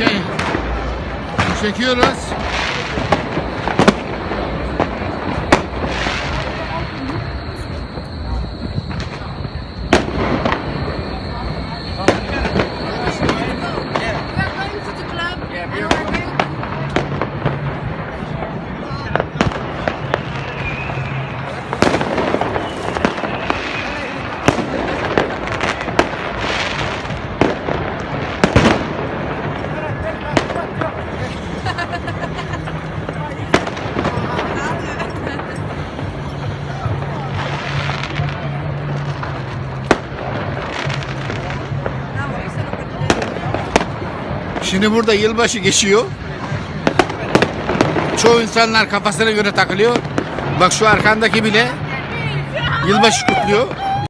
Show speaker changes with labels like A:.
A: Şey, çekiyoruz.
B: Şimdi burada yılbaşı geçiyor. Çoğu insanlar kafasına göre takılıyor. Bak şu arkandaki bile yılbaşı kutluyor.